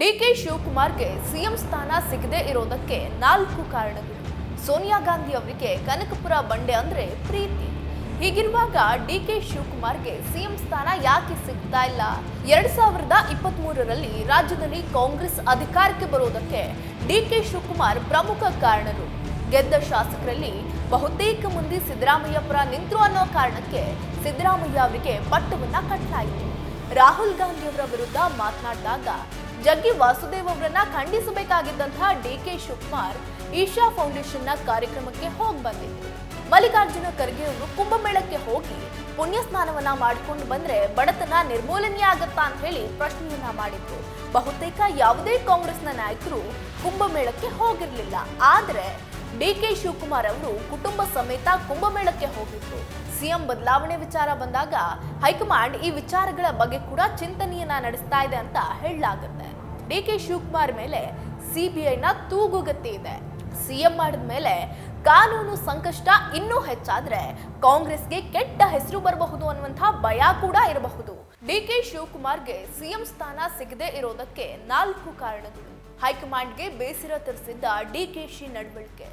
DK ಶಿವಕುಮಾರ್ಗೆ CM ಸ್ಥಾನ ಸಿಗದೆ ಇರೋದಕ್ಕೆ ನಾಲ್ಕು ಕಾರಣಗಳು. ಸೋನಿಯಾ ಗಾಂಧಿ ಅವರಿಗೆ ಕನಕಪುರ ಬಂಡೆ ಅಂದ್ರೆ ಪ್ರೀತಿ. ಹೀಗಿರುವಾಗ ಡಿಕೆ ಶಿವಕುಮಾರ್ಗೆ ಸಿಎಂ ಸ್ಥಾನ ಯಾಕೆ ಸಿಗ್ತಾ ಇಲ್ಲ? ಎರಡ್ ಸಾವಿರದ ಇಪ್ಪತ್ತ್ ಮೂರರಲ್ಲಿ ರಾಜ್ಯದಲ್ಲಿ ಕಾಂಗ್ರೆಸ್ ಅಧಿಕಾರಕ್ಕೆ ಬರೋದಕ್ಕೆ ಡಿಕೆ ಶಿವಕುಮಾರ್ ಪ್ರಮುಖ ಕಾರಣರು. ಗೆದ್ದ ಶಾಸಕರಲ್ಲಿ ಬಹುತೇಕ ಮಂದಿ ಸಿದ್ದರಾಮಯ್ಯ ಪರ ನಿಂತರು ಅನ್ನೋ ಕಾರಣಕ್ಕೆ ಸಿದ್ದರಾಮಯ್ಯ ಅವರಿಗೆ ಪಟ್ಟವನ್ನ ಕಟ್ಟಲಾಯಿತು ರಾಹುಲ್ ಗಾಂಧಿ ಅವರ ವಿರುದ್ಧ ಮಾತನಾಡಿದಾಗ ಜಗ್ಗಿ ವಾಸುದೇವ್ ಅವರನ್ನ ಖಂಡಿಸಬೇಕಾಗಿದ್ದಂತಹ ಡಿ ಕೆ ಶಿವಕುಮಾರ್ ಈಶಾ ಫೌಂಡೇಶನ್ನ ಕಾರ್ಯಕ್ರಮಕ್ಕೆ ಹೋಗಿ ಬಂದಿದ್ರು. ಮಲ್ಲಿಕಾರ್ಜುನ ಖರ್ಗೆ ಅವರು ಕುಂಭಮೇಳಕ್ಕೆ ಹೋಗಿ ಪುಣ್ಯ ಸ್ನಾನವನ್ನ ಮಾಡ್ಕೊಂಡು ಬಂದ್ರೆ ಬಡತನ ನಿರ್ಮೂಲನೆ ಆಗತ್ತಾ ಅಂತ ಹೇಳಿ ಪ್ರಶ್ನೆಯನ್ನ ಮಾಡಿದ್ರು. ಬಹುತೇಕ ಯಾವುದೇ ಕಾಂಗ್ರೆಸ್ನ ನಾಯಕರು ಕುಂಭಮೇಳಕ್ಕೆ ಹೋಗಿರ್ಲಿಲ್ಲ. ಆದ್ರೆ ಡಿ ಕೆ ಶಿವಕುಮಾರ್ ಅವರು ಕುಟುಂಬ ಸಮೇತ ಕುಂಭಮೇಳಕ್ಕೆ ಹೋಗಿದ್ರು. ಸಿಎಂ ಬದಲಾವಣೆ ವಿಚಾರ ಬಂದಾಗ ಹೈಕಮಾಂಡ್ ಈ ವಿಚಾರಗಳ ಬಗ್ಗೆ ಕೂಡ ಚಿಂತನೆಯನ್ನ ನಡೆಸ್ತಾ ಇದೆ ಅಂತ ಹೇಳಲಾಗುತ್ತೆ. ಡಿ ಕೆ ಶಿವಕುಮಾರ್ ಮೇಲೆ ಸಿಬಿಐನ ತೂಗುಗತ್ತಿ ಇದೆ. ಸಿಎಂ ಮಾಡಿದ ಮೇಲೆ ಕಾನೂನು ಸಂಕಷ್ಟ ಇನ್ನೂ ಹೆಚ್ಚಾದ್ರೆ ಕಾಂಗ್ರೆಸ್ಗೆ ಕೆಟ್ಟ ಹೆಸರು ಬರಬಹುದು ಅನ್ನುವಂತಹ ಭಯ ಕೂಡ ಇರಬಹುದು. ಡಿ ಕೆ ಶಿವಕುಮಾರ್ಗೆ ಸಿಎಂ ಸ್ಥಾನ ಸಿಗದೆ ಇರೋದಕ್ಕೆ ನಾಲ್ಕು ಕಾರಣಗಳು. ಹೈಕಮಾಂಡ್ಗೆ ಬೇಸರ ತರಿಸಿದ್ದ ಡಿ ಕೆ ಶಿ ನಡವಳಿಕೆ.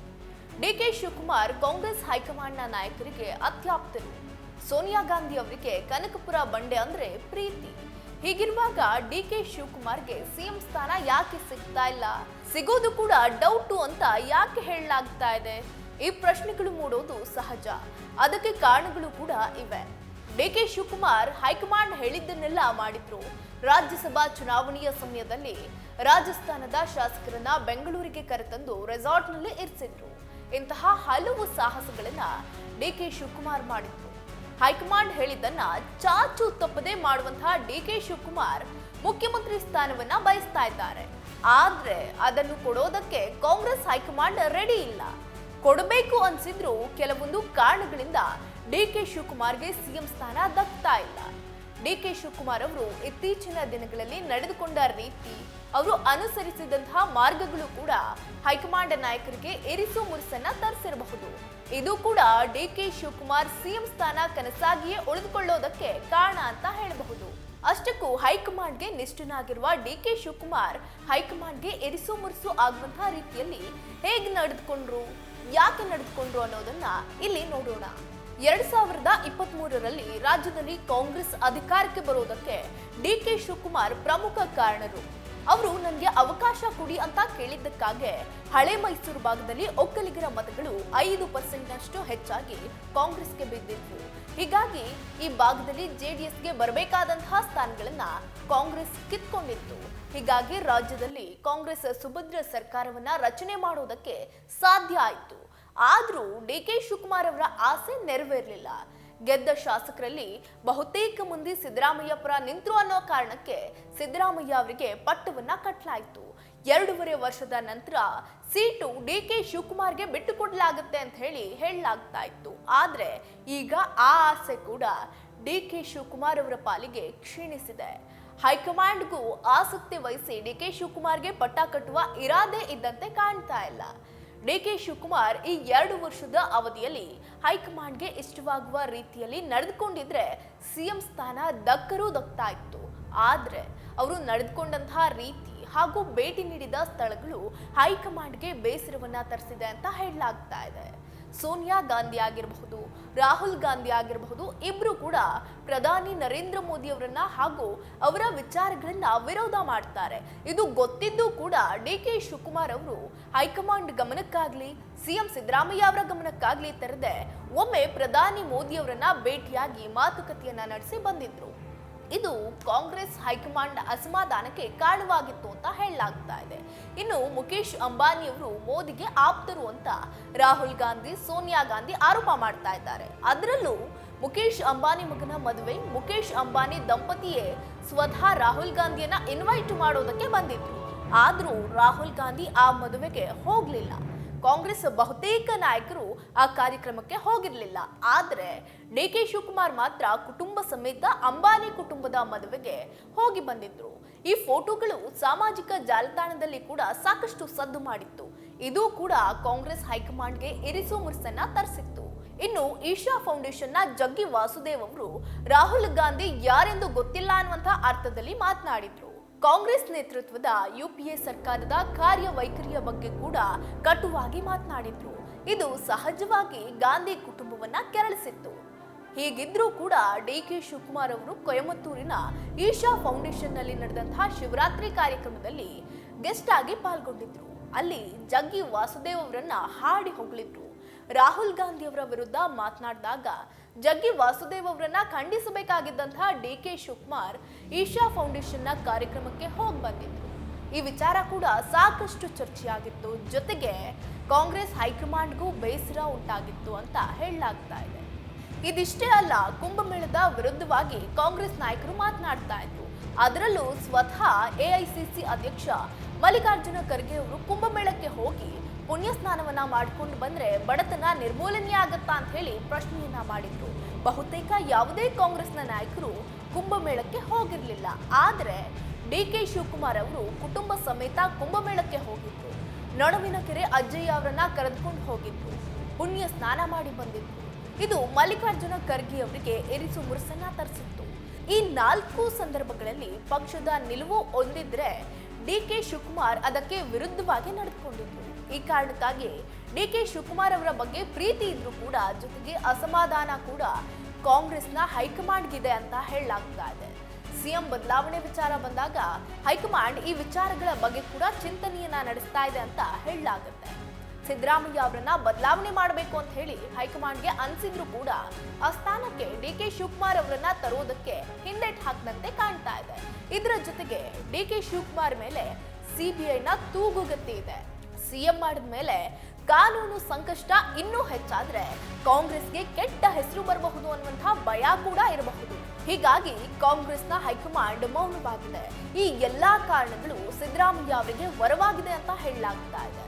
ಡಿಕೆ ಶಿವಕುಮಾರ್ ಕಾಂಗ್ರೆಸ್ ಹೈಕಮಾಂಡ್ನ ನಾಯಕರಿಗೆ ಅತ್ಯಾಪ್ತರು. ಸೋನಿಯಾ ಗಾಂಧಿ ಅವರಿಗೆ ಕನಕಪುರ ಬಂಡೆ ಅಂದ್ರೆ ಪ್ರೀತಿ. ಹೀಗಿರುವಾಗ ಡಿ ಕೆ ಶಿವಕುಮಾರ್ಗೆ ಸಿಎಂ ಸ್ಥಾನ ಯಾಕೆ ಸಿಗ್ತಾ ಇಲ್ಲ? ಸಿಗೋದು ಕೂಡ ಡೌಟು ಅಂತ ಯಾಕೆ ಹೇಳಲಾಗ್ತಾ ಇದೆ? ಈ ಪ್ರಶ್ನೆಗಳು ಮೂಡೋದು ಸಹಜ. ಅದಕ್ಕೆ ಕಾರಣಗಳು ಕೂಡ ಇವೆ. D K Shivakumar high command ಹೇಳಿದ್ದನ್ನೆಲ್ಲ ಮಾಡಿದ್ರು. ರಾಜ್ಯಸಭಾ ಚುನಾವಣೆಯ ಸಮಯದಲ್ಲಿ ರಾಜಸ್ಥಾನದ ಶಾಸಕರನ್ನ ಬೆಂಗಳೂರಿಗೆ ಕರೆತಂದು ರೆಸಾರ್ಟ್ನಲ್ಲಿ ಇರಿಸಿದ್ರು. ಇಂತಹ ಹಲವು ಸಾಹಸಗಳನ್ನ ಡಿಕೆ ಶಿವಕುಮಾರ್ ಮಾಡಿದ್ರು. ಹೈಕಮಾಂಡ್ ಹೇಳಿದ್ದನ್ನ ಚಾಚು ತಪ್ಪದೆ ಮಾಡುವಂತಹ ಡಿ ಕೆ ಶಿವಕುಮಾರ್ ಮುಖ್ಯಮಂತ್ರಿ ಸ್ಥಾನವನ್ನ ಬಯಸ್ತಾ ಇದ್ದಾರೆ. ಆದ್ರೆ ಅದನ್ನು ಕೊಡೋದಕ್ಕೆ ಕಾಂಗ್ರೆಸ್ ಹೈಕಮಾಂಡ್ ರೆಡಿ ಇಲ್ಲ. ಕೊಡಬೇಕು ಅನ್ಸಿದ್ರು ಕೆಲವೊಂದು ಕಾರಣಗಳಿಂದ ಡಿ ಕೆ ಶಿವಕುಮಾರ್ಗೆ ಸಿಎಂ ಸ್ಥಾನ ದಕ್ತಾ ಇಲ್ಲ. ಡಿ ಕೆ ಶಿವಕುಮಾರ್ ಅವರು ಇತ್ತೀಚಿನ ದಿನಗಳಲ್ಲಿ ನಡೆದುಕೊಂಡ ರೀತಿ ಅವರು ಅನುಸರಿಸಿದಂತಹ ಮಾರ್ಗಗಳು ಕೂಡ ಹೈಕಮಾಂಡ್ ನಾಯಕರಿಗೆ ಎರಿಸು ಮುರಿಸನ್ನ ತರಿಸಿರಬಹುದು. ಇದು ಕೂಡ ಡಿ ಕೆ ಶಿವಕುಮಾರ್ ಸಿಎಂ ಸ್ಥಾನ ಕನಸಾಗಿಯೇ ಉಳಿದುಕೊಳ್ಳೋದಕ್ಕೆ ಕಾರಣ ಅಂತ ಹೇಳಬಹುದು. ಅಷ್ಟಕ್ಕೂ ಹೈಕಮಾಂಡ್ಗೆ ನಿಷ್ಠನಾಗಿರುವ ಡಿ ಕೆ ಶಿವಕುಮಾರ್ ಹೈಕಮಾಂಡ್ಗೆ ಎರಿಸು ಮುರಿಸು ಆಗುವಂತಹ ರೀತಿಯಲ್ಲಿ ಹೇಗೆ ನಡೆದುಕೊಂಡ್ರು, ಯಾಕೆ ನಡೆದುಕೊಂಡ್ರು ಅನ್ನೋದನ್ನ ಇಲ್ಲಿ ನೋಡೋಣ. ಎರಡ್ ಸಾವಿರದ ಇಪ್ಪತ್ತ್ ಮೂರರಲ್ಲಿ ರಾಜ್ಯದಲ್ಲಿ ಕಾಂಗ್ರೆಸ್ ಅಧಿಕಾರಕ್ಕೆ ಬರೋದಕ್ಕೆ ಡಿ ಕೆ ಶಿವಕುಮಾರ್ ಪ್ರಮುಖ ಕಾರಣರು. ಅವರು ನನಗೆ ಅವಕಾಶ ಕೊಡಿ ಅಂತ ಕೇಳಿದ್ದಕ್ಕಾಗೆ ಹಳೆ ಮೈಸೂರು ಭಾಗದಲ್ಲಿ ಒಕ್ಕಲಿಗರ ಮತಗಳು ಐದು ಪರ್ಸೆಂಟ್ನಷ್ಟು ಹೆಚ್ಚಾಗಿ ಕಾಂಗ್ರೆಸ್ಗೆ ಬಿದ್ದಿತ್ತು ಹೀಗಾಗಿ ಈ ಭಾಗದಲ್ಲಿ ಜೆಡಿಎಸ್ಗೆ ಬರಬೇಕಾದಂತಹ ಸ್ಥಾನಗಳನ್ನ ಕಾಂಗ್ರೆಸ್ ಕಿತ್ಕೊಂಡಿತ್ತು. ಹೀಗಾಗಿ ರಾಜ್ಯದಲ್ಲಿ ಕಾಂಗ್ರೆಸ್ ಸುಭದ್ರ ಸರ್ಕಾರವನ್ನ ರಚನೆ ಮಾಡೋದಕ್ಕೆ ಸಾಧ್ಯ ಆಯಿತು. ಆದರೂ ಡಿ ಕೆ ಶಿವಕುಮಾರ್ ಅವರ ಆಸೆ ನೆರವೇರಲಿಲ್ಲ. ಗೆದ್ದ ಶಾಸಕರಲ್ಲಿ ಬಹುತೇಕ ಮಂದಿ ಸಿದ್ದರಾಮಯ್ಯ ಪರ ನಿಂತರು ಅನ್ನೋ ಕಾರಣಕ್ಕೆ ಸಿದ್ದರಾಮಯ್ಯ ಅವರಿಗೆ ಪಟ್ಟವನ್ನ ಕಟ್ಟಲಾಯಿತು ಎರಡೂವರೆ ವರ್ಷದ ನಂತರ ಸೀಟು ಡಿ ಕೆ ಶಿವಕುಮಾರ್ಗೆ ಬಿಟ್ಟು ಕೊಡಲಾಗುತ್ತೆ ಅಂತ ಹೇಳಿ ಹೇಳಲಾಗ್ತಾ ಇತ್ತು. ಆದ್ರೆ ಈಗ ಆ ಆಸೆ ಕೂಡ ಡಿ ಕೆ ಶಿವಕುಮಾರ್ ಅವರ ಪಾಲಿಗೆ ಕ್ಷೀಣಿಸಿದೆ. ಹೈಕಮಾಂಡ್ಗೂ ಆಸಕ್ತಿ ವಹಿಸಿ ಡಿ ಕೆ ಶಿವಕುಮಾರ್ಗೆ ಪಟ್ಟ ಕಟ್ಟುವ ಇರಾದೆ ಇದ್ದಂತೆ ಕಾಣ್ತಾ ಇಲ್ಲ. ಡಿ ಕೆ ಶಿವಕುಮಾರ್ ಈ ಎರಡು ವರ್ಷದ ಅವಧಿಯಲ್ಲಿ ಹೈಕಮಾಂಡ್ಗೆ ಇಷ್ಟವಾಗುವ ರೀತಿಯಲ್ಲಿ ನಡೆದುಕೊಂಡಿದ್ರೆ ಸಿಎಂ ಸ್ಥಾನ ದಕ್ಕರೂ ದಕ್ತಾ ಇತ್ತು ಆದರೆ ಅವರು ನಡೆದುಕೊಂಡಂತಹ ರೀತಿ ಹಾಗೂ ಭೇಟಿ ನೀಡಿದ ಸ್ಥಳಗಳು ಹೈಕಮಾಂಡ್ಗೆ ಬೇಸರವನ್ನ ತರಿಸಿದೆ ಅಂತ ಹೇಳಲಾಗ್ತಾ ಇದೆ. ಸೋನಿಯಾ ಗಾಂಧಿ ಆಗಿರಬಹುದು, ರಾಹುಲ್ ಗಾಂಧಿ ಆಗಿರಬಹುದು, ಇಬ್ರು ಕೂಡ ಪ್ರಧಾನಿ ನರೇಂದ್ರ ಮೋದಿ ಅವರನ್ನ ಹಾಗೂ ಅವರ ವಿಚಾರಗಳನ್ನ ವಿರೋಧ ಮಾಡ್ತಾರೆ. ಇದು ಗೊತ್ತಿದ್ದು ಕೂಡ ಡಿ ಕೆ ಶಿವಕುಮಾರ್ ಅವರು ಹೈಕಮಾಂಡ್ ಗಮನಕ್ಕಾಗ್ಲಿ, ಸಿಎಂ ಸಿದ್ದರಾಮಯ್ಯ ಅವರ ಗಮನಕ್ಕಾಗ್ಲಿ ತರದೆ ಒಮ್ಮೆ ಪ್ರಧಾನಿ ಮೋದಿ ಅವರನ್ನ ಭೇಟಿಯಾಗಿ ಮಾತುಕತೆಯನ್ನ ನಡೆಸಿ ಬಂದಿದ್ರು. ಇದು ಕಾಂಗ್ರೆಸ್ ಹೈಕಮಾಂಡ್ ಅಸಮಾಧಾನಕ್ಕೆ ಕಾರಣವಾಗಿತ್ತು ಅಂತ ಹೇಳಲಾಗ್ತಾ ಇದೆ. ಇನ್ನು ಮುಖೇಶ್ ಅಂಬಾನಿ ಅವರು ಮೋದಿಗೆ ಆಪ್ತರು ಅಂತ ರಾಹುಲ್ ಗಾಂಧಿ, ಸೋನಿಯಾ ಗಾಂಧಿ ಆರೋಪ ಮಾಡ್ತಾ ಇದ್ದಾರೆ. ಅದರಲ್ಲೂ ಮುಖೇಶ್ ಅಂಬಾನಿ ಮಗನ ಮದುವೆ ಮುಖೇಶ್ ಅಂಬಾನಿ ದಂಪತಿಯೇ ಸ್ವತಃ ರಾಹುಲ್ ಗಾಂಧಿಯನ್ನ ಇನ್ವೈಟ್ ಮಾಡೋದಕ್ಕೆ ಬಂದಿದ್ರು. ಆದರೂ ರಾಹುಲ್ ಗಾಂಧಿ ಆ ಮದುವೆಗೆ ಹೋಗ್ಲಿಲ್ಲ. ಕಾಂಗ್ರೆಸ್ ಬಹುತೇಕ ನಾಯಕರು ಆ ಕಾರ್ಯಕ್ರಮಕ್ಕೆ ಹೋಗಿರಲಿಲ್ಲ. ಆದರೆ ಡಿ ಕೆ ಶಿವಕುಮಾರ್ ಮಾತ್ರ ಕುಟುಂಬ ಸಮೇತ ಅಂಬಾನಿ ಕುಟುಂಬದ ಮದುವೆಗೆ ಹೋಗಿ ಬಂದಿದ್ರು. ಈ ಫೋಟೋಗಳು ಸಾಮಾಜಿಕ ಜಾಲತಾಣದಲ್ಲಿ ಕೂಡ ಸಾಕಷ್ಟು ಸದ್ದು ಮಾಡಿತ್ತು. ಇದು ಕೂಡ ಕಾಂಗ್ರೆಸ್ ಹೈಕಮಾಂಡ್ಗೆ ಇರಿಸು ಮುರಿಸನ್ನ ತರಿಸಿತ್ತು. ಇನ್ನು ಈಶಾ ಫೌಂಡೇಶನ್ನ ಜಗ್ಗಿ ವಾಸುದೇವ್ ಅವರು ರಾಹುಲ್ ಗಾಂಧಿ ಯಾರೆಂದು ಗೊತ್ತಿಲ್ಲ ಅನ್ನುವಂಥ ಅರ್ಥದಲ್ಲಿ ಮಾತನಾಡಿದ್ರು. ಕಾಂಗ್ರೆಸ್ ನೇತೃತ್ವದ ಯುಪಿಎ ಸರ್ಕಾರದ ಕಾರ್ಯವೈಖರಿಯ ಬಗ್ಗೆ ಕೂಡ ಕಟುವಾಗಿ ಮಾತನಾಡಿದ್ರು. ಇದು ಸಹಜವಾಗಿ ಗಾಂಧಿ ಕುಟುಂಬವನ್ನ ಕೆರಳಿಸಿತ್ತು. ಹೀಗಿದ್ರೂ ಕೂಡ ಡಿ ಕೆ ಶಿವಕುಮಾರ್ ಅವರು ಕೊಯಮತ್ತೂರಿನ ಈಶಾ ಫೌಂಡೇಶನ್ನಲ್ಲಿ ನಡೆದಂತಹ ಶಿವರಾತ್ರಿ ಕಾರ್ಯಕ್ರಮದಲ್ಲಿ ಗೆಸ್ಟ್ ಆಗಿ ಪಾಲ್ಗೊಂಡಿದ್ರು. ಅಲ್ಲಿ ಜಗ್ಗಿ ವಾಸುದೇವ್ ಅವರನ್ನ ಹಾಡಿ ಹೊಗಳಿದ್ರು. ರಾಹುಲ್ ಗಾಂಧಿ ಅವರ ವಿರುದ್ಧ ಮಾತನಾಡಿದಾಗ ಜಗ್ಗಿ ವಾಸುದೇವ್ ಅವರನ್ನ ಖಂಡಿಸಬೇಕಾಗಿದ್ದಂತಹ ಡಿ ಕೆ ಶಿವಕುಮಾರ್ ಈಶಾ ಫೌಂಡೇಶನ್ನ ಕಾರ್ಯಕ್ರಮಕ್ಕೆ ಹೋಗಿ ಬಂದಿದ್ರು. ಈ ವಿಚಾರ ಕೂಡ ಸಾಕಷ್ಟು ಚರ್ಚೆಯಾಗಿತ್ತು. ಜೊತೆಗೆ ಕಾಂಗ್ರೆಸ್ ಹೈಕಮಾಂಡ್ಗೂ ಬೇಸರ ಉಂಟಾಗಿತ್ತು ಅಂತ ಹೇಳಲಾಗ್ತಾ ಇದೆ. ಇದಿಷ್ಟೇ ಅಲ್ಲ, ಕುಂಭಮೇಳದ ವಿರುದ್ಧವಾಗಿ ಕಾಂಗ್ರೆಸ್ ನಾಯಕರು ಮಾತನಾಡ್ತಾ ಇದ್ರು. ಅದರಲ್ಲೂ ಸ್ವತಃ ಎಐಸಿಸಿ ಅಧ್ಯಕ್ಷ ಮಲ್ಲಿಕಾರ್ಜುನ ಖರ್ಗೆ ಅವರು ಕುಂಭಮೇಳಕ್ಕೆ ಹೋಗಿ ಪುಣ್ಯ ಸ್ನಾನವನ್ನ ಮಾಡ್ಕೊಂಡು ಬಂದ್ರೆ ಬಡತನ ನಿರ್ಮೂಲನೆ ಆಗತ್ತಾ ಅಂತ ಹೇಳಿ ಪ್ರಶ್ನೆಯನ್ನ ಮಾಡಿದ್ರು. ಬಹುತೇಕ ಯಾವುದೇ ಕಾಂಗ್ರೆಸ್ನ ನಾಯಕರು ಕುಂಭಮೇಳಕ್ಕೆ ಹೋಗಿರಲಿಲ್ಲ. ಆದ್ರೆ ಡಿ ಕೆ ಶಿವಕುಮಾರ್ ಅವರು ಕುಟುಂಬ ಸಮೇತ ಕುಂಭಮೇಳಕ್ಕೆ ಹೋಗಿದ್ರು. ನಡುವಿನ ಕೆರೆ ಅಜ್ಜಯ್ಯ ಅವರನ್ನ ಕರೆದುಕೊಂಡು ಹೋಗಿದ್ರು. ಪುಣ್ಯ ಸ್ನಾನ ಮಾಡಿ ಬಂದಿದ್ರು. ಇದು ಮಲ್ಲಿಕಾರ್ಜುನ ಖರ್ಗೆ ಅವರಿಗೆ ಎರಿಸು ಮುರುಸನ್ನ ತರಿಸಿತ್ತು. ಈ ನಾಲ್ಕು ಸಂದರ್ಭಗಳಲ್ಲಿ ಪಕ್ಷದ ನಿಲುವು ಹೊಂದಿದ್ರೆ ಡಿ ಕೆ ಶಿವಕುಮಾರ್ ಅದಕ್ಕೆ ವಿರುದ್ಧವಾಗಿ ನಡೆದುಕೊಂಡಿದ್ರು. ಈ ಕಾರಣಕ್ಕಾಗಿ ಡಿ ಕೆ ಶಿವಕುಮಾರ್ ಅವರ ಬಗ್ಗೆ ಪ್ರೀತಿ ಇದ್ರೂ ಕೂಡ ಜೊತೆಗೆ ಅಸಮಾಧಾನ ಕೂಡ ಕಾಂಗ್ರೆಸ್ನ ಹೈಕಮಾಂಡ್ಗಿದೆ ಅಂತ ಹೇಳಲಾಗ್ತಾ ಇದೆ. ಸಿಎಂ ಬದಲಾವಣೆ ವಿಚಾರ ಬಂದಾಗ ಹೈಕಮಾಂಡ್ ಈ ವಿಚಾರಗಳ ಬಗ್ಗೆ ಕೂಡ ಚಿಂತನೆಯನ್ನ ನಡೆಸ್ತಾ ಇದೆ ಅಂತ ಹೇಳಲಾಗುತ್ತೆ. ಸಿದ್ದರಾಮಯ್ಯ ಅವರನ್ನ ಬದಲಾವಣೆ ಮಾಡಬೇಕು ಅಂತ ಹೇಳಿ ಹೈಕಮಾಂಡ್ಗೆ ಅನಿಸಿದ್ರು ಕೂಡ ಆ ಸ್ಥಾನಕ್ಕೆ ಡಿ ಕೆ ಶಿವಕುಮಾರ್ ಅವರನ್ನ ತರೋದಕ್ಕೆ ಹಿಂದೆಟ್ ಹಾಕದಂತೆ ಕಾಣ್ತಾ ಇದೆ. ಇದರ ಜೊತೆಗೆ ಡಿ ಕೆ ಶಿವಕುಮಾರ್ ಮೇಲೆ ಸಿಬಿಐನ ತೂಗುಗತ್ತಿ ಇದೆ. ಸಿಎಂ ಮಾಡಿದ ಮೇಲೆ ಕಾನೂನು ಸಂಕಷ್ಟ ಇನ್ನೂ ಹೆಚ್ಚಾದ್ರೆ ಕಾಂಗ್ರೆಸ್ಗೆ ಕೆಟ್ಟ ಹೆಸರು ಬರಬಹುದು ಅನ್ನುವಂತಹ ಭಯ ಕೂಡ ಇರಬಹುದು. ಹೀಗಾಗಿ ಕಾಂಗ್ರೆಸ್ನ ಹೈಕಮಾಂಡ್ ಮೌನವಾಗಿದೆ. ಈ ಎಲ್ಲಾ ಕಾರಣಗಳು ಸಿದ್ದರಾಮಯ್ಯ ಅವರಿಗೆ ವರವಾಗಿದೆ ಅಂತ ಹೇಳಲಾಗ್ತಾ ಇದೆ.